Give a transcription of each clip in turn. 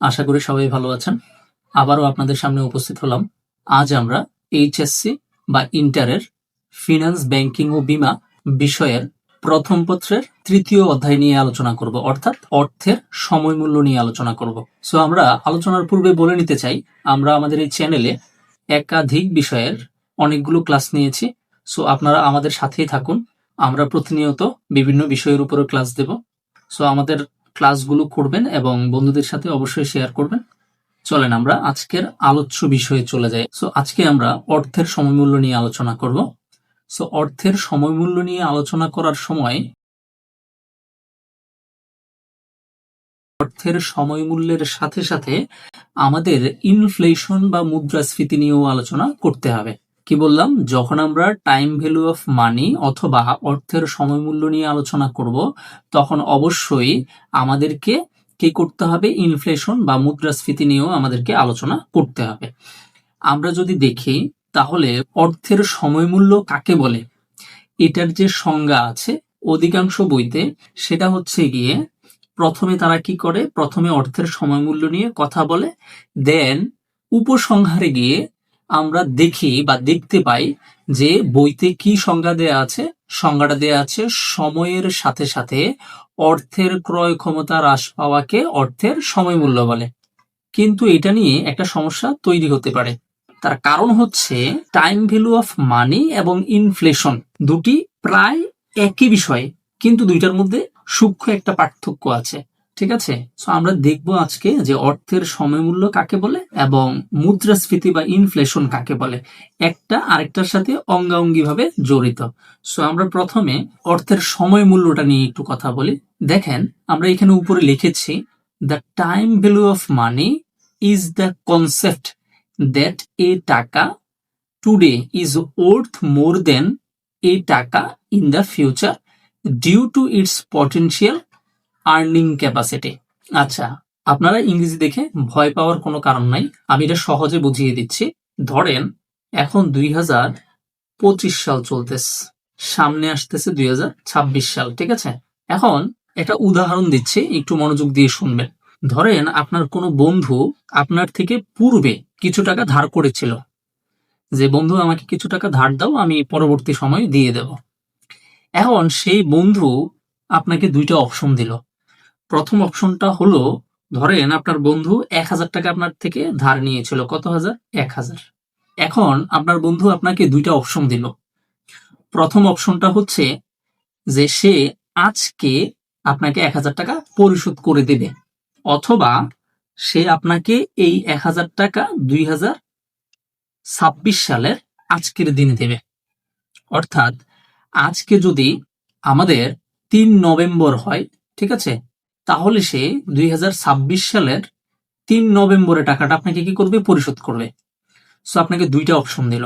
আশা করি সবাই ভালো আছেন। আবারও আপনাদের সামনে উপস্থিত হলাম। আজ আমরা এইচএসসি বা ইন্টারের ফিনান্স, ব্যাংকিং ও বিমা বিষয়ের প্রথম পত্রের তৃতীয় অধ্যায় নিয়ে আলোচনা করব, অর্থাৎ অর্থের সময় মূল্য নিয়ে আলোচনা করব। সো আমরা আলোচনার পূর্বে বলে নিতে চাই, আমরা আমাদের এই চ্যানেলে একাধিক বিষয়ের অনেকগুলো ক্লাস নিয়েছি। সো আপনারা আমাদের সাথেই থাকুন। আমরা প্রতিনিয়ত বিভিন্ন বিষয়ের উপরে ক্লাস দেব। সো আমাদের ক্লাসগুলো করবেন এবং বন্ধুদের সাথে অবশ্যই শেয়ার করবেন। চলেন আমরা আজকের আলোচ্য বিষয়ে চলে যাই। সো আজকে আমরা অর্থের সময়মূল্য নিয়ে আলোচনা করব। সো অর্থের সময়মূল্য নিয়ে আলোচনা করার সময় অর্থের সময়মূল্যের সাথে সাথে আমাদের ইনফ্লেশন বা মুদ্রাস্ফীতি নিয়েও আলোচনা করতে হবে। কি বললাম? যখন আমরা টাইম ভ্যালু অফ মানি অথবা অর্থের সময়মূল্য নিয়ে আলোচনা করব, তখন অবশ্যই আমাদেরকে কি করতে হবে? ইনফ্লেশন বা মুদ্রাস্ফীতি নিয়েও আমাদেরকে আলোচনা করতে হবে। আমরা যদি দেখি, তাহলে অর্থের সময়মূল্য কাকে বলে? এটার যে সংজ্ঞা আছে, অধিকাংশ বইতে সেটা হচ্ছে গিয়ে, প্রথমে তারা কি করে? প্রথমে অর্থের সময়মূল্য নিয়ে কথা বলে দেন উপসংহারে গিয়ে আমরা দেখি বা দেখতে পাই যে বইতে কি সংজ্ঞা দেয়া আছে? সংজ্ঞাটা দেয়া আছে, সময়ের সাথে সাথে অর্থের ক্রয় ক্ষমতা হ্রাস পাওয়াকে অর্থের সময় মূল্য বলে। কিন্তু এটা নিয়ে একটা সমস্যা তৈরি হতে পারে। তার কারণ হচ্ছে টাইম ভ্যালু অফ মানি এবং ইনফ্লেশন দুটি প্রায় একই বিষয়, কিন্তু দুইটার মধ্যে সূক্ষ্ম একটা পার্থক্য আছে। ঠিক আছে? সো আমরা দেখব আজকে যে অর্থের সময়মূল্য কাকে বলে এবং মুদ্রাস্ফীতি বা ইনফ্লেশন কাকে বলে। একটা আরেকটার সাথে অঙ্গাঙ্গি ভাবে জড়িত। সো আমরা প্রথমে অর্থের সময় মূল্যটা নিয়ে একটু কথা বলি। দেখেন, আমরা এখানে উপরে লিখেছি the time value of money is the concept that a taka today is worth more than a taka in the future due to its potential earning capacity আচ্ছা আপনারা ইংরেজি দেখে ভয় পাওয়ার কোনো কারণ নাই। আমি এটা সহজে বুঝিয়ে দিচ্ছি। ধরেন, এখন দুই হাজার পঁচিশ সাল চলতেছে। সামনে আসতেছে দুই হাজার ছাব্বিশ সাল, ঠিক আছে? এখন একটা উদাহরণ দিচ্ছি, একটু মনোযোগ দিয়ে শুনবেন। ধরেন, আপনার কোনো বন্ধু আপনার থেকে পূর্বে কিছু টাকা ধার করেছিল। যে বন্ধু, আমাকে কিছু টাকা ধার দাও, আমি পরবর্তী সময় দিয়ে দেব। এখন সেই বন্ধু আপনাকে দুইটা অপশন দিল। প্রথম অপশনটা হলো, ধরেন আপনার বন্ধু এক হাজার টাকা আপনার থেকে ধার নিয়েছিল, কত হাজার? এক হাজার। এখন আপনার বন্ধু আপনাকে দুইটা অপশন দিল। প্রথম অপশনটা হচ্ছে যে সে আজকে আপনাকে এক হাজার টাকা পরিশোধ করে দেবে, অথবা সে আপনাকে এই এক হাজার টাকা দুই হাজার ছাব্বিশ সালের আজকের দিনে দেবে। অর্থাৎ আজকে যদি আমাদের তিন নভেম্বর হয়, ঠিক আছে? তাহলে সে দুই হাজার ছাব্বিশ সালের তিন নভেম্বরে টাকাটা আপনাকে কি করবে? পরিশোধ করবে। সো আপনাকে দুইটা অপশন দিল।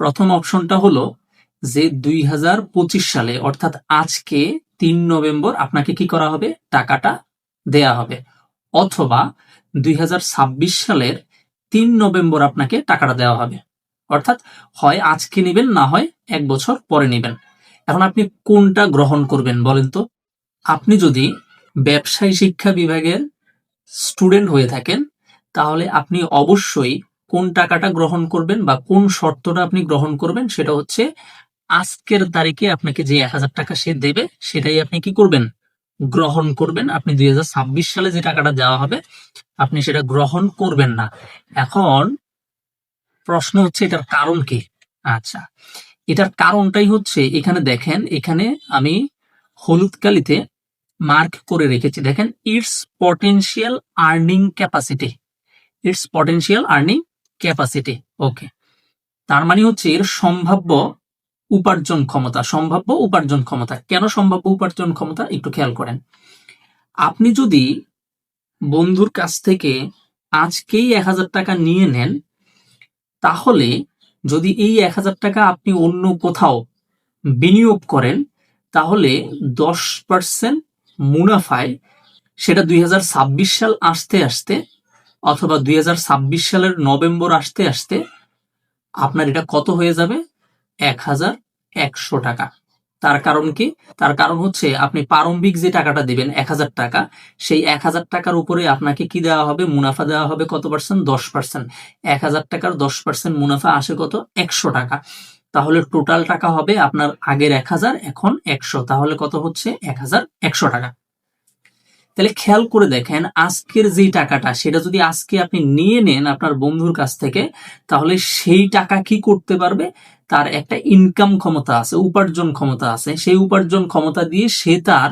প্রথম অপশনটা হলো যে দুই হাজার পঁচিশ সালে, অর্থাৎ আজকে তিন নভেম্বর, আপনাকে কি করা হবে? টাকাটা দেয়া হবে। অথবা দুই হাজার ছাব্বিশ সালের তিন নভেম্বর আপনাকে টাকাটা দেওয়া হবে। অর্থাৎ হয় আজকে নেবেন, না হয় এক বছর পরে নেবেন। এখন আপনি কোনটা গ্রহণ করবেন বলেন তো? আপনি যদি ব্যবসায় শিক্ষা বিভাগের স্টুডেন্ট হয়ে থাকেন, তাহলে আপনি অবশ্যই কোন টাকাটা গ্রহণ করবেন বা কোন শর্তটা আপনি গ্রহণ করবেন সেটা হচ্ছে আজকের তারিখে আপনাকে যে এক হাজার টাকা সে দেবে সেটাই আপনি কি করবেন? গ্রহণ করবেন। আপনি দুই ছাব্বিশ সালে যে টাকাটা দেওয়া হবে, আপনি সেটা গ্রহণ করবেন না। এখন প্রশ্ন হচ্ছে এটার কারণ কি? আচ্ছা এটার কারণটাই হচ্ছে এখানে দেখেন, এখানে আমি হলুদ কালিতে মার্ক করে রেখেছি। দেখেন its potential earning capacity its potential earning capacity okay তার মানে হচ্ছে এর সম্ভাব্য উপার্জন ক্ষমতা, সম্ভাব্য উপার্জন ক্ষমতা। কেন সম্ভাব্য উপার্জন ক্ষমতা? একটু খেয়াল করেন। আপনি যদি বন্ধুর কাছ থেকে আজকেই এক হাজার টাকা নিয়ে নেন, তাহলে যদি এই এক হাজার টাকা আপনি অন্য কোথাও বিনিয়োগ করেন, তাহলে দশ পার্সেন্ট মুনাফায় সেটা দুই হাজার ছাব্বিশ সাল আসতে আসতে অথবা দুই হাজার ছাব্বিশ সালের নভেম্বর আসতে আসতে আপনার এটা কত হয়ে যাবে? এক হাজার একশো টাকা। তার কারণ কি? তার কারণ হচ্ছে আপনি প্রারম্ভিক যে টাকাটা দিবেন, এক হাজার টাকা, সেই এক হাজার টাকার উপরে আপনাকে কি দেওয়া হবে? মুনাফা দেওয়া হবে কত পার্সেন্ট দশ পার্সেন্ট এক হাজার টাকার দশ পার্সেন্ট মুনাফা আসে কত? একশো টাকা। তাহলে টোটাল টাকা হবে আপনার আগের এক হাজার, এখন একশো। তাহলে কত হচ্ছে? এক হাজার একশো টাকা। তাহলে খেয়াল করে দেখেন, আজকের যে টাকাটা, সেটা যদি আজকে আপনি নিয়ে নেন আপনার বন্ধুর কাছ থেকে, তাহলে সেই টাকা কি করতে পারবে? তার একটা ইনকাম ক্ষমতা আছে, উপার্জন ক্ষমতা আছে। সেই উপার্জন ক্ষমতা দিয়ে সে তার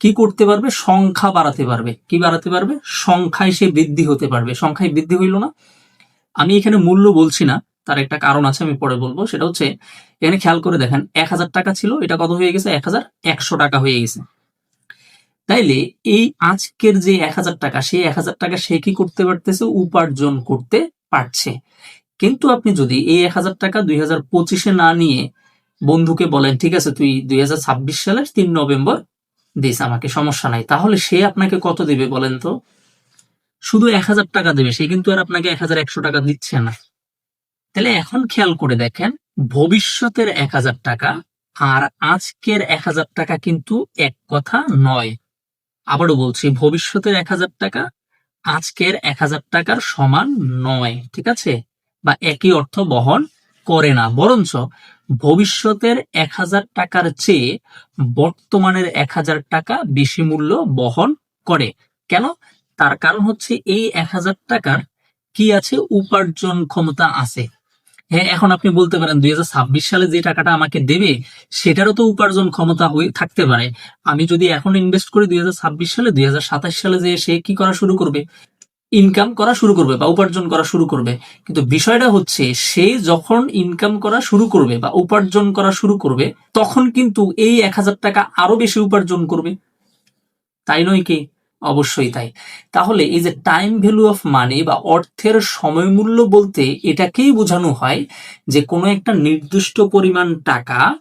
কি করতে পারবে? সংখ্যা বাড়াতে পারবে। কি বাড়াতে পারবে? সংখ্যায় সে বৃদ্ধি হতে পারবে। সংখ্যায় বৃদ্ধি হইল না। আমি এখানে মূল্য বলছি না। তার একটা কারণ আছে, আমি পরে বলব। সেটা হচ্ছে, এখানে খেয়াল করে দেখেন, এক হাজার টাকা ছিল, এটা কত হয়ে গেছে? এক হাজার একশো টাকা হয়ে গেছে। তাইলে এই আজকের যে এক হাজার টাকা, সেই এক হাজার টাকা সে কি করতে পারতেছে? উপার্জন করতে পারছে। কিন্তু আপনি যদি এই এক হাজার টাকা দুই হাজার পঁচিশে না নিয়ে বন্ধুকে বলেন, ঠিক আছে, তুই দুই হাজার ছাব্বিশ সালের তিন নভেম্বর দিস, আমাকে সমস্যা নাই। তাহলে সে আপনাকে কত দেবে বলেন তো? শুধু এক হাজার টাকা দেবে, সে কিন্তু আর আপনাকে এক হাজার একশো টাকা দিচ্ছে না। তাহলে এখন খেয়াল করে দেখেন, ভবিষ্যতের এক হাজার টাকা আর আজকের এক হাজার টাকা কিন্তু এক কথা নয়। আবারও বলছি, ভবিষ্যতের এক হাজার টাকা আজকের এক হাজার টাকার সমান নয়, ঠিক আছে? বা একই অর্থ বহন করে না। বরঞ্চ ভবিষ্যতের এক হাজার টাকার চেয়ে বর্তমানের এক হাজার টাকা বেশি মূল্য বহন করে। কেন? তার কারণ হচ্ছে এই এক হাজার টাকার কি আছে? উপার্জন ক্ষমতা আছে। হ্যাঁ এখন আপনি বলতে পারেন দুই হাজার ছাব্বিশ সালে যে টাকাটা আমাকে দেবে, সেটারও তো উপার্জন ক্ষমতা থাকতে পারে। আমি যদি এখন ইনভেস্ট করি দুই হাজার ছাব্বিশ সালে, দুই হাজার সাতাশ সালে যে সে কি করা শুরু করবে? ইনকাম করা শুরু করবে বা উপার্জন করা শুরু করবে। কিন্তু বিষয়টা হচ্ছে, সে যখন ইনকাম করা শুরু করবে বা উপার্জন করা শুরু করবে, তখন কিন্তু এই এক হাজার টাকা আরও বেশি উপার্জন করবে। তাই নয় কি? অবশ্যই তাই। তাহলে এই যে টাইম ভ্যালু অফ মানি বা অর্থের সময় মূল্য বলতে এটাকেই বোঝানো হয় যে কোনো একটা নির্দিষ্ট পরিমাণ টাকা,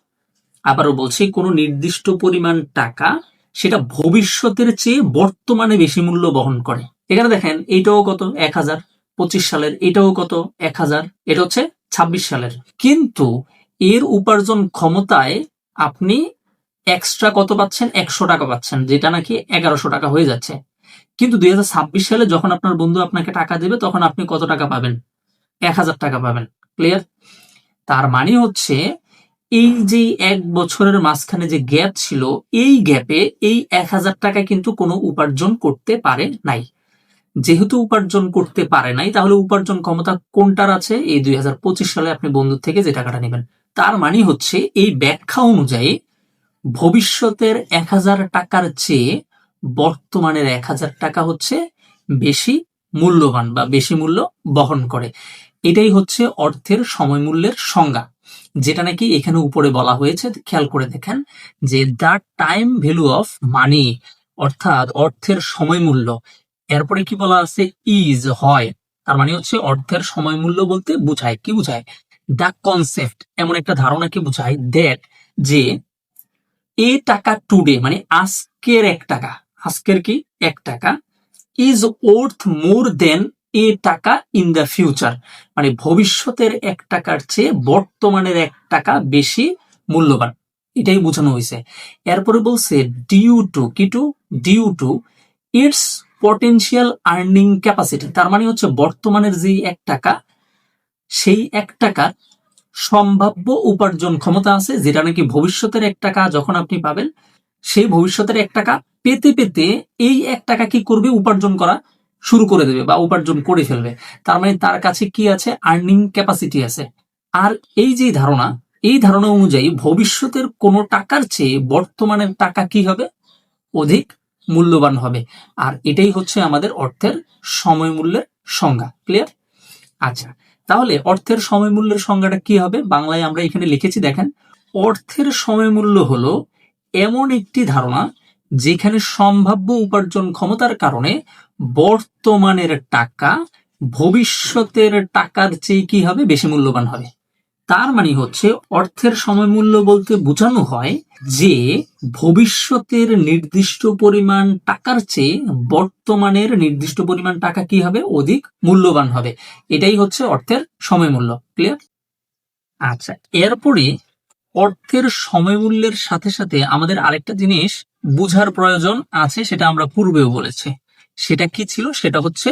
আবারও বলছি কোনো নির্দিষ্ট পরিমাণ টাকা, সেটা ভবিষ্যতের চেয়ে বর্তমানে বেশি মূল্য বহন করে। এখানে দেখেন, এইটাও কত? এক হাজার। পঁচিশ সালের, এটাও কত? এক হাজার। এটা হচ্ছে ছাব্বিশ সালের। কিন্তু এর উপার্জন ক্ষমতায় আপনি এক্সট্রা কত পাচ্ছেন? একশো টাকা পাচ্ছেন, যেটা নাকি এগারোশো টাকা হয়ে যাচ্ছে। কিন্তু দুই হাজার ছাব্বিশ সালে যখন আপনার বন্ধু আপনাকে টাকা দেবে, তখন আপনি কত টাকা পাবেন? এক হাজার টাকা পাবেন। ক্লিয়ার তার মানে হচ্ছে, এই যে এক বছরের মাঝখানে যে গ্যাপ ছিল, এই গ্যাপে এই এক হাজার টাকা কিন্তু কোনো উপার্জন করতে পারে নাই। যেহেতু উপার্জন করতে পারে নাই, তাহলে উপার্জন ক্ষমতা কোনটার আছে? এই দুই হাজার পঁচিশ সালে আপনি বন্ধুর থেকে যে টাকাটা নেবেন। তার মানে হচ্ছে, এই ব্যাখ্যা অনুযায়ী ভবিষ্যতের এক হাজার টাকার চেয়ে বর্তমানের এক হাজার টাকা হচ্ছে বেশি মূল্যবান বা বেশি মূল্য বহন করে। এটাই হচ্ছে অর্থের সময় মূল্যের সংজ্ঞা। যেটা নাকি এখানে উপরে বলা হয়েছে, খেয়াল করে দেখেন যে the time value of money অর্থাৎ অর্থের সময় মূল্য এরপরে কি বলা আছে? ইজ হয়। তার মানে হচ্ছে অর্থের সময় মূল্য বলতে বুঝায়। কি বুঝায়? দ্য কনসেপ্ট এমন একটা ধারণাকে বুঝায় দ্যাট যে এ টাকা টুডে মানে আজকের এক টাকা। আজকের কি? এক টাকা। Is worth more than a taka in the future মানে ভবিষ্যতের এক টাকার চেয়ে বর্তমানের এক টাকা বেশি মূল্যবান। এটাই বোঝানো হয়েছে। এরপরে বলছে ডিউ টু কি to due to its potential earning capacity তার মানে হচ্ছে বর্তমানের যে এক টাকা, সেই এক টাকার সম্ভাব্য উপার্জন ক্ষমতা আছে, যেটা নাকি ভবিষ্যতের এক টাকা যখন আপনি পাবেন, সেই ভবিষ্যতের এক টাকা পেতে পেতে এই এক টাকা কি করবে? উপার্জন করা শুরু করে দেবে বা উপার্জন করে ফেলবে। তার মানে তার কাছে কি আছে? আর্নিং ক্যাপাসিটি আছে। আর এই যে ধারণা, এই ধারণা অনুযায়ী ভবিষ্যতের কোনো টাকার চেয়ে বর্তমানের টাকা কি হবে? অধিক মূল্যবান হবে। আর এটাই হচ্ছে আমাদের অর্থের সময় মূল্যের সংজ্ঞা। ক্লিয়ার আচ্ছা। তাহলে অর্থের সময়মূল্যের সংজ্ঞাটা কি হবে? বাংলায় আমরা এখানে লিখেছি, দেখেন, অর্থের সময়মূল্য হলো এমন একটি ধারণা যেখানে সম্ভাব্য উপার্জন ক্ষমতার কারণে বর্তমানের টাকা ভবিষ্যতের টাকার চেয়ে কি হবে? বেশি মূল্যবান হবে। তার মানে হচ্ছে অর্থের সময় মূল্য বলতে বোঝানো হয় যে ভবিষ্যতের নির্দিষ্ট পরিমাণ টাকার চেয়ে বর্তমানের নির্দিষ্ট পরিমাণ টাকা কি হবে? অধিক মূল্যবান হবে। এটাই হচ্ছে অর্থের সময় মূল্য ক্লিয়ার আচ্ছা এরপরে অর্থের সময় মূল্যের সাথে সাথে আমাদের আরেকটা জিনিস বুঝার প্রয়োজন আছে, সেটা আমরা পূর্বেও বলেছি। সেটা কি ছিল? সেটা হচ্ছে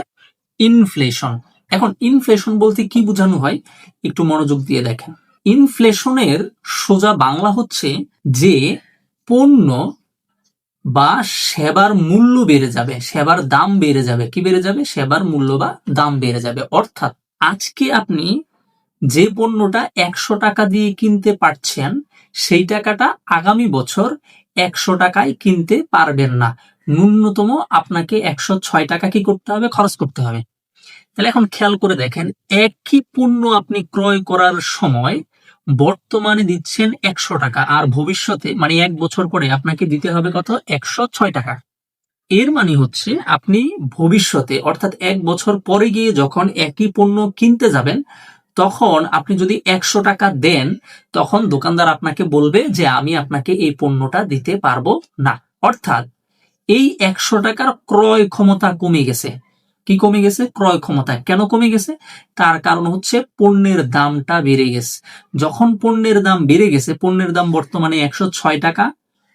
ইনফ্লেশন এখন ইনফ্লেশন বলতে কি বোঝানো হয়? একটু মনোযোগ দিয়ে দেখেন। ইনফ্লেশনের সোজা বাংলা হচ্ছে যে পণ্য বা সেবার মূল্য বেড়ে যাবে, সেবার দাম বেড়ে যাবে। কি বেড়ে যাবে? সেবার মূল্য বা দাম বেড়ে যাবে। অর্থাৎ আজকে আপনি যে পণ্যটা একশো টাকা দিয়ে কিনতে পারছেন, সেই টাকাটা আগামী বছর একশো টাকায় কিনতে পারবেন না। ন্যূনতম আপনাকে একশো ছয় টাকা কি করতে হবে? খরচ করতে হবে। তাহলে এখন খেয়াল করে দেখেন, একই পণ্য আপনি ক্রয় করার সময় বর্তমানে দিচ্ছেন একশো টাকা আর ভবিষ্যতে মানে এক বছর পরে আপনাকে দিতে হবে কত? একশো ছয় টাকা। এর মানে হচ্ছে আপনি ভবিষ্যতে, অর্থাৎ এক বছর পরে গিয়ে যখন একই পণ্য কিনতে যাবেন, তখন আপনি যদি একশো টাকা দেন, তখন দোকানদার আপনাকে বলবে যে, আমি আপনাকে এই পণ্যটা দিতে পারব না। অর্থাৎ এই একশো টাকার ক্রয় ক্ষমতা কমে গেছে। কি কমে গেছে? ক্রয় ক্ষমতা কেন কমে গেছে? তার কারণ হচ্ছে পণ্যের দামটা বেড়ে গেছে। যখন পণ্যের দাম বেড়ে গেছে, পণ্যের দাম বর্তমানে একশো ছয় টাকা।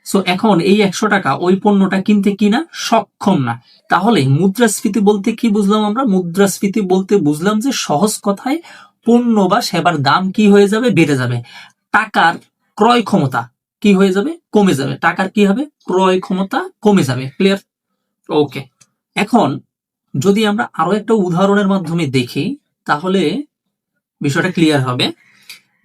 সো এখন এই একশো টাকা ওই পণ্যটা কিনতে কিনা সক্ষম না। তাহলে মুদ্রাস্ফীতি বলতে কি বুঝলাম আমরা? মুদ্রাস্ফীতি বলতে বুঝলাম যে সহজ কথায় পণ্য বা সেবার দাম কি হয়ে যাবে? বেড়ে যাবে। টাকার ক্রয় ক্ষমতা কি হয়ে যাবে? কমে যাবে। টাকার কি হবে? ক্রয় ক্ষমতা কমে যাবে। ক্লিয়ার ওকে এখন যদি আমরা আরও একটা উদাহরণের মাধ্যমে দেখি, তাহলে বিষয়টা ক্লিয়ার হবে।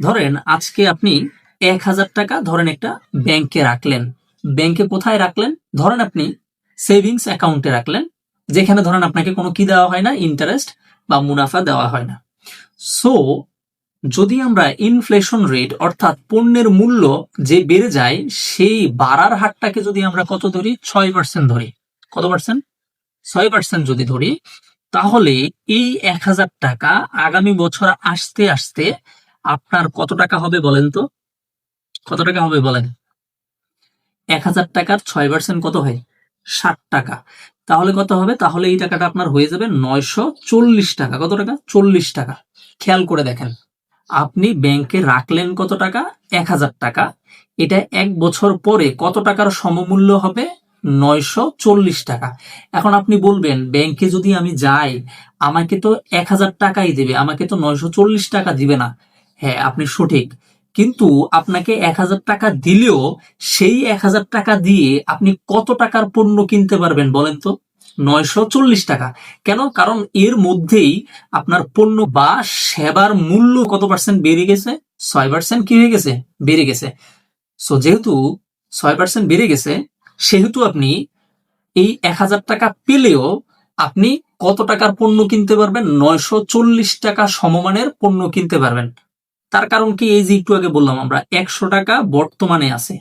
ধরেন, আজকে আপনি এক হাজার টাকা ধরেন একটা ব্যাংকে রাখলেন। ব্যাংকে কোথায় রাখলেন? ধরেন আপনি সেভিংস অ্যাকাউন্টে রাখলেন, যেখানে ধরেন আপনাকে কোনো কি দেওয়া হয় না ইন্টারেস্ট বা মুনাফা দেওয়া হয় না। সো যদি আমরা ইনফ্লেশন রেট অর্থাৎ পণ্যের মূল্য যে বেড়ে যায়, সেই বাড়ার হারটাকে যদি আমরা কত ধরি? ছয় পার্সেন্ট ধরি। কত পার্সেন্ট ছয় পার্সেন্ট যদি ধরি, তাহলে এই এক হাজার টাকা আগামী বছর আসতে আসতে আপনার কত টাকা হবে বলেন তো? কত টাকা হবে বলেন? এক হাজার টাকার ছয় পার্সেন্ট কত হয়? ষাট টাকা। তাহলে কত হবে? তাহলে এই টাকাটা আপনার হয়ে যাবে নয়শো চল্লিশ টাকা। কত টাকা? চল্লিশ টাকা। খেয়াল করে দেখেন, আপনি ব্যাংকে রাখলেন কত টাকা? এক হাজার টাকা। এটা এক বছর পরে কত টাকার সমমূল্য হবে? নয়শো চল্লিশ টাকা। এখন আপনি বলবেন, ব্যাংকে যদি আমি যাই, আমাকে তো এক হাজার টাকাই দেবে, আমাকে তো নয়শো চল্লিশ টাকা দিবে না। হ্যাঁ আপনি সঠিক। কিন্তু আপনাকে এক হাজার টাকা দিলেও সেই এক হাজার টাকা দিয়ে আপনি কত টাকার পণ্য কিনতে পারবেন বলেন তো? নয়শো চল্লিশ টাকা। কেন? কারণ এর মধ্যেই আপনার পণ্য বা সেবার মূল্য কত পার্সেন্ট বেড়ে গেছে? ছয় পার্সেন্ট কি হয়ে গেছে? বেড়ে গেছে। সো যেহেতু ছয় পার্সেন্ট বেড়ে গেছে সেহেতু আপনি এই এক হাজার টাকা পেলেও আপনি কত টাকার পণ্য কিনতে পারবেন? নয়শো চল্লিশ টাকা সমমানের পণ্য কিনতে পারবেন। তার কারণ কি? এই যে একটু আগে বললাম আমরা, একশো টাকা বর্তমানে আছে।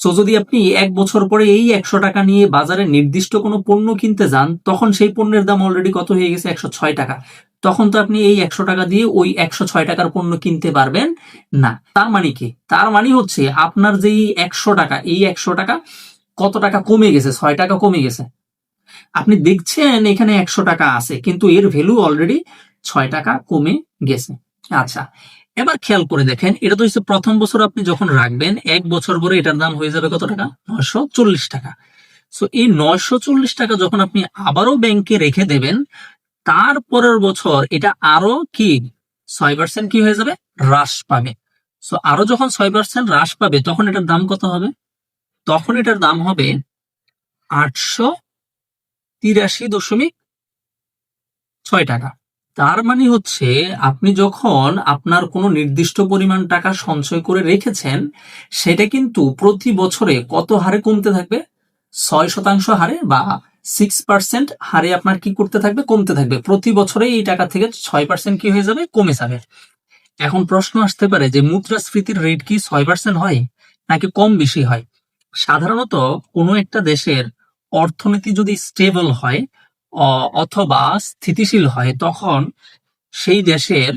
সো যদি আপনি এক বছর পরে এই একশো টাকা নিয়ে বাজারে নির্দিষ্ট কোনো পণ্য কিনতে যান, তখন সেই পণ্যের দাম অলরেডি কত হয়ে গেছে? একশো ছয় টাকা। তখন তো আপনি এই একশো টাকা দিয়ে ওই একশো ছয় টাকার পণ্য কিনতে পারবেন না। তার মানে কি? তার মানে হচ্ছে আপনার যে একশো টাকা, এই একশো টাকা কত টাকা কমে গেছে? ছয় টাকা কমে গেছে। আপনি দেখছেন এখানে একশো টাকা আছে, কিন্তু এর ভ্যালু অলরেডি ছয় টাকা কমে গেছে। আচ্ছা এবার খেয়াল করে দেখেন, এটা তো হচ্ছে প্রথম বছর আপনি যখন রাখবেন, এক বছর পরে এটার দাম হয়ে যাবে কত টাকা? নয়শো চল্লিশ টাকা। সো এই নয়শো চল্লিশ টাকা যখন আপনি আবারও ব্যাংকে রেখে দেবেন তারপরের বছর এটা আরও কি? ছয় পার্সেন্ট কি হয়ে যাবে? হ্রাস পাবে। সো আরও যখন ছয় পার্সেন্ট হ্রাস পাবে, তখন এটার দাম কত হবে? তখন এটার দাম হবে আটশো তিরাশি দশমিক ছয় টাকা। তার মানে হচ্ছে আপনি যখন আপনার কোনো নির্দিষ্ট পরিমাণ টাকা সঞ্চয় করে রেখেছেন, সেটা কিন্তু প্রতি বছরে কত হারে কমতে থাকবে? ছয় শতাংশ হারে বা সিক্স পার্সেন্ট হারে আপনার কি করতে থাকবে? কমতে থাকবে। প্রতি বছরে এই টাকা থেকে ছয় পার্সেন্ট কি হয়ে যাবে? কমে যাবে। এখন প্রশ্ন আসতে পারে যে মুদ্রাস্ফীতির রেট কি ছয় পার্সেন্ট হয় নাকি কম বেশি হয়? সাধারণত কোনো একটা দেশের অর্থনীতি যদি স্টেবল হয় অথবা স্থিতিশীল হয়, তখন সেই দেশের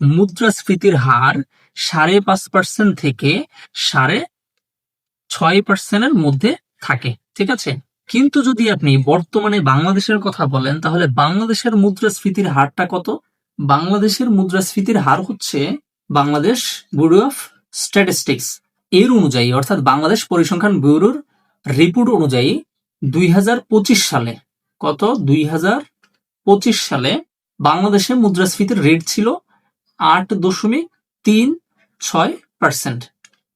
মুদ্রাস্ফীতির হার সাড়ে পাঁচ পার্সেন্ট থেকে সাড়ে ছয় পার্সেন্টের মধ্যে থাকে, ঠিক আছে? কিন্তু যদি আপনি বর্তমানে বাংলাদেশের কথা বলেন, তাহলে বাংলাদেশের মুদ্রাস্ফীতির হারটা কত? বাংলাদেশের মুদ্রাস্ফীতির হার হচ্ছে বাংলাদেশ ব্যুরো অফ স্ট্যাটিস্টিক্স। এর অনুযায়ী, অর্থাৎ বাংলাদেশ পরিসংখ্যান ব্যুরোর রিপোর্ট অনুযায়ী দুই হাজার পঁচিশ সালে কত? দুই হাজার পঁচিশ সালে বাংলাদেশে মুদ্রাস্ফীতির রেট ছিল আট দশমিক তিন ছয় পার্সেন্ট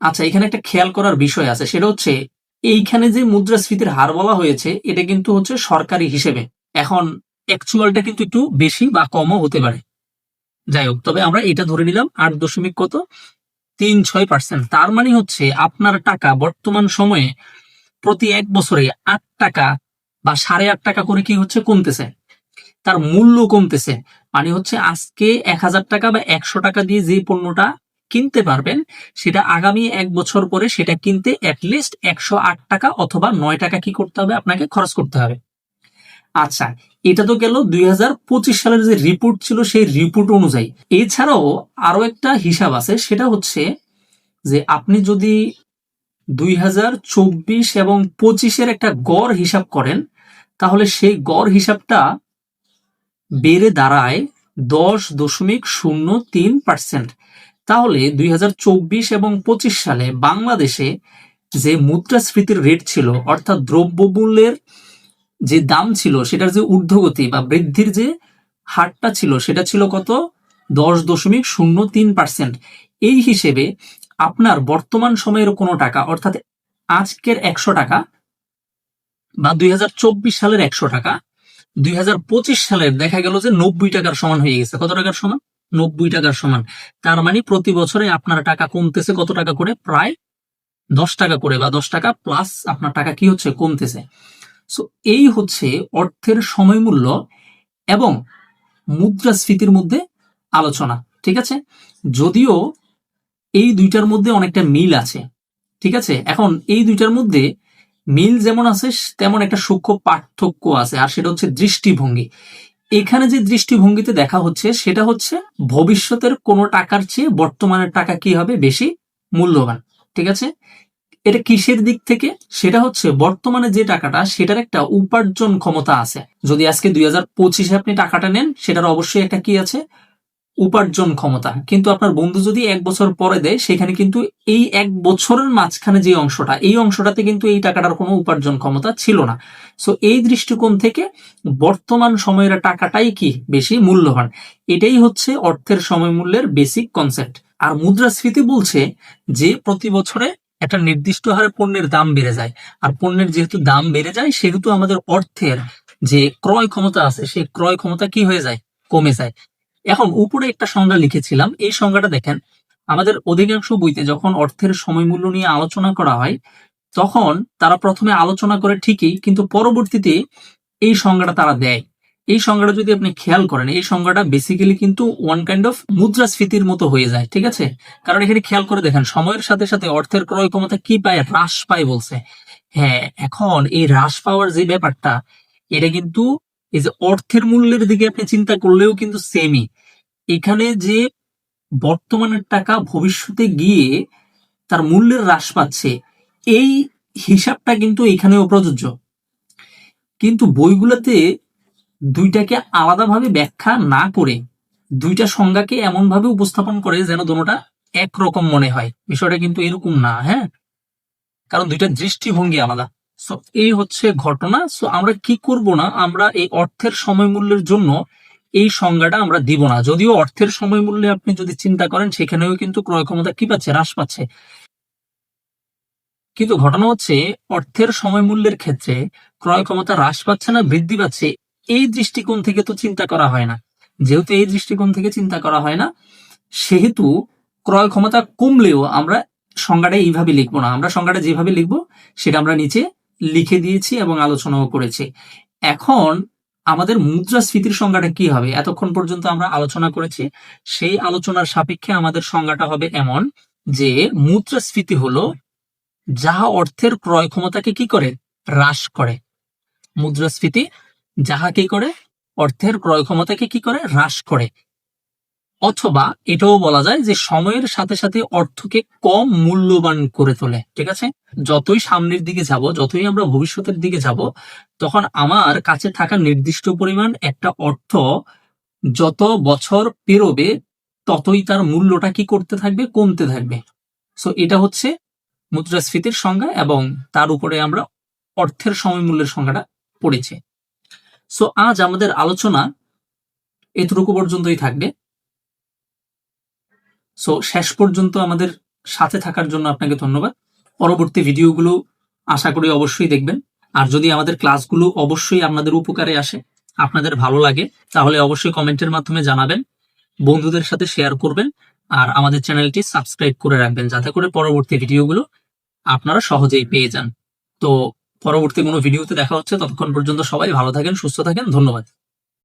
আচ্ছা এখানে একটা খেয়াল করার বিষয় আছে, সেটা হচ্ছে এইখানে যে মুদ্রাস্ফীতির হার বলা হয়েছে, এটা কিন্তু হচ্ছে সরকারি হিসেবে। এখন অ্যাকচুয়ালটা কিন্তু একটু বেশি বা কমও হতে পারে। যাই হোক, তবে আমরা এটা ধরে নিলাম, আট দশমিক কত? তিন ছয় পার্সেন্ট তার মানে হচ্ছে আপনার টাকা বর্তমান সময়ে প্রতি এক বছরে আট টাকা বা সাড়ে আট টাকা করে কি হচ্ছে কমতেছে। তার মূল্য কমতেছে। মানে হচ্ছে আজকে এক হাজার টাকা বা একশো টাকা দিয়ে যে পণ্যটা কিনতে পারবেন, সেটা আগামী এক বছর পরে সেটা কিনতে অ্যাটলিস্ট একশো আট টাকা অথবা নয় টাকা কি করতে হবে? আপনাকে খরচ করতে হবে। আচ্ছা এটা তো গেল দুই হাজার পঁচিশ সালের যে রিপোর্ট ছিল সেই রিপোর্ট অনুযায়ী। এছাড়াও আরও একটা হিসাব আছে, সেটা হচ্ছে যে আপনি যদি দুই হাজার চব্বিশ এবং পঁচিশের একটা গড় হিসাব করেন, তাহলে সেই গড় হিসাবটা বেড়ে দাঁড়ায় দশ দশমিক শূন্য তিন পার্সেন্ট তাহলে দুই হাজার চব্বিশ এবং পঁচিশ সালে বাংলাদেশে যে মুদ্রাস্ফীতির রেট ছিল, অর্থাৎ দ্রব্যমূল্যের যে দাম ছিল, সেটার যে ঊর্ধ্বগতি বা বৃদ্ধির যে হারটা ছিল, সেটা ছিল কত? দশ দশমিক শূন্য তিন পার্সেন্ট এই হিসেবে আপনার বর্তমান সময়ের কোনো টাকা, অর্থাৎ আজকের একশো টাকা বা দুই হাজার চব্বিশ সালের একশো টাকা, দুই হাজার পঁচিশ সালের দেখা গেল যে নব্বই টাকার সমান হয়ে গেছে। কত টাকার সমান? নব্বই টাকার সমান। তার মানে প্রতি বছরে আপনার টাকা কমতেছে কত টাকা করে? প্রায় দশ টাকা করে বা দশ টাকা প্লাস আপনার টাকা কি হচ্ছে? কমতেছে। সো এই হচ্ছে অর্থের সময় মূল্য এবং মুদ্রাস্ফীতির মধ্যে আলোচনা, ঠিক আছে? যদিও এই দুইটার মধ্যে অনেকটা মিল আছে, ঠিক আছে? এখন এই দুইটার মধ্যে মিল যেমন আছে, তেমন একটা সূক্ষ্ম পার্থক্য আছে, আর সেটা হচ্ছে দৃষ্টিভঙ্গি। এখানে যে দৃষ্টিভঙ্গিতে দেখা হচ্ছে, সেটা হচ্ছে ভবিষ্যতের কোনো টাকার চেয়ে বর্তমানের টাকা কি হবে বেশি মূল্যবান, ঠিক আছে? এটা কিসের দিক থেকে? সেটা হচ্ছে বর্তমানে যে টাকাটা, সেটার একটা উপার্জন ক্ষমতা আছে। যদি আজকে দুই আপনি টাকাটা নেন, সেটার অবশ্যই একটা কি আছে? উপার্জন ক্ষমতা। কিন্তু আপনার বন্ধু যদি এক বছর পরে দেয়, সেখানে কিন্তু এই এক বছরের মাঝখানে যে অংশটা, এই অংশটাতে কিন্তু এই টাকাটার কোনো উপার্জন ক্ষমতা ছিল না। সো এই দৃষ্টিকোণ থেকে বর্তমান সময়ের টাকাটাই কি বেশি মূল্যবান? এটাই হচ্ছে অর্থের সময় মূল্যের বেসিক কনসেপ্ট আর মুদ্রাস্ফীতি বলছে যে প্রতি বছরে একটা নির্দিষ্ট হারে পণ্যের দাম বেড়ে যায়। আর পণ্যের যেহেতু দাম বেড়ে যায়, সেহেতু আমাদের অর্থের যে ক্রয় ক্ষমতা আছে, সেই ক্রয় ক্ষমতা কি হয়ে যায়? কমে যায়। এখন উপরে একটা সংজ্ঞা লিখেছিলাম। এই সংজ্ঞাটা দেখেন, আমাদের অধিকাংশ বইতে যখন অর্থের সময় মূল্য নিয়ে আলোচনা করা হয়, তখন তারা প্রথমে আলোচনা করে ঠিকই, কিন্তু পরবর্তীতে এই সংজ্ঞাটা তারা দেয়। এই সংজ্ঞাটা যদি আপনি খেয়াল করেন, এই সংজ্ঞাটা বেসিক্যালি কিন্তু ওয়ান কাইন্ড অফ মুদ্রাস্ফীতির মতো হয়ে যায়, ঠিক আছে? কারণ এখানে খেয়াল করে দেখেন, সময়ের সাথে সাথে অর্থের ক্রয় ক্ষমতা কি পায়? হ্রাস পায় বলছে। হ্যাঁ এখন এই হ্রাস পাওয়ার যে ব্যাপারটা, এটা কিন্তু এই যে অর্থের মূল্যের দিকে আপনি চিন্তা করলেও কিন্তু সেমই এখানে যে বর্তমানের টাকা ভবিষ্যতে গিয়ে তার মূল্যের হ্রাস পাচ্ছে, এই হিসাবটা কিন্তু এখানেও প্রযোজ্য। কিন্তু বইগুলোতে দুইটাকে আলাদাভাবে ব্যাখ্যা না করে দুইটা সংজ্ঞাকে এমনভাবে উপস্থাপন করে যেন দোনোটা একরকম মনে হয়। বিষয়টা কিন্তু এরকম না হ্যাঁ? কারণ দুইটা দৃষ্টিভঙ্গি আলাদা। সো এই হচ্ছে ঘটনা। সো আমরা কি করব না? আমরা এই অর্থের সময় মূল্যের জন্য এই সংজ্ঞাটা আমরা দিব না। যদিও অর্থের সময় মূল্যে আপনি যদি চিন্তা করেন, সেখানেও কিন্তু ক্রয় ক্ষমতা কি পাচ্ছে? হ্রাস পাচ্ছে। কিন্তু ঘটনা হচ্ছে, অর্থের সময় মূল্যের ক্ষেত্রে ক্রয় ক্ষমতা হ্রাস পাচ্ছে না, বৃদ্ধি পাচ্ছে, এই দৃষ্টিকোণ থেকে তো চিন্তা করা হয় না। যেহেতু এই দৃষ্টিকোণ থেকে চিন্তা করা হয় না, সেহেতু ক্রয় ক্ষমতা কমলেও আমরা সংজ্ঞাটা এইভাবে লিখব না। আমরা সংজ্ঞাটা যেভাবে লিখব, সেটা আমরা নিচে লিখে দিয়েছি এবং আলোচনাও করেছি। এখন আমাদের মুদ্রাস্ফীতির সংজ্ঞাটা কি হবে? এতক্ষণ পর্যন্ত আমরা আলোচনা করেছি। সেই আলোচনার সাপেক্ষে আমাদের সংজ্ঞাটা হবে এমন যে মুদ্রাস্ফীতি হলো যাহা অর্থের ক্রয় ক্ষমতাকে কি করে? হ্রাস করে। মুদ্রাস্ফীতি যাহা কি করে? অর্থের ক্রয় ক্ষমতাকে কি করে? হ্রাস করে। অথবা এটাও বলা যায় যে সময়ের সাথে সাথে অর্থকে কম মূল্যবান করে তোলে, ঠিক আছে? যতই সামনের দিকে যাব, যতই আমরা ভবিষ্যতের দিকে যাব, তখন আমার কাছে থাকা নির্দিষ্ট পরিমাণ একটা অর্থ যত বছর পেরোবে, ততই তার মূল্যটা কি করতে থাকবে, কমতে থাকবে। সো এটা হচ্ছে মুদ্রাস্ফীতির সংজ্ঞা এবং তার উপরে আমরা অর্থের সময় মূল্যের সংজ্ঞাটা পড়েছি। সো আজ আমাদের আলোচনা এতটুকু পর্যন্তই থাকবে। সো শেষ পর্যন্ত আমাদের সাথে থাকার জন্য আপনাকে ধন্যবাদ। পরবর্তী ভিডিওগুলো আশা করি অবশ্যই দেখবেন। আর যদি আমাদের ক্লাসগুলো অবশ্যই আপনাদের উপকারে আসে, আপনাদের ভালো লাগে, তাহলে অবশ্যই কমেন্টের মাধ্যমে জানাবেন, বন্ধুদের সাথে শেয়ার করবেন, আর আমাদের চ্যানেলটি সাবস্ক্রাইব করে রাখবেন, যাতে করে পরবর্তী ভিডিওগুলো আপনারা সহজেই পেয়ে যান। তো, পরবর্তী কোনো ভিডিওতে দেখা হচ্ছে, ততক্ষণ পর্যন্ত সবাই ভালো থাকেন, সুস্থ থাকেন, ধন্যবাদ।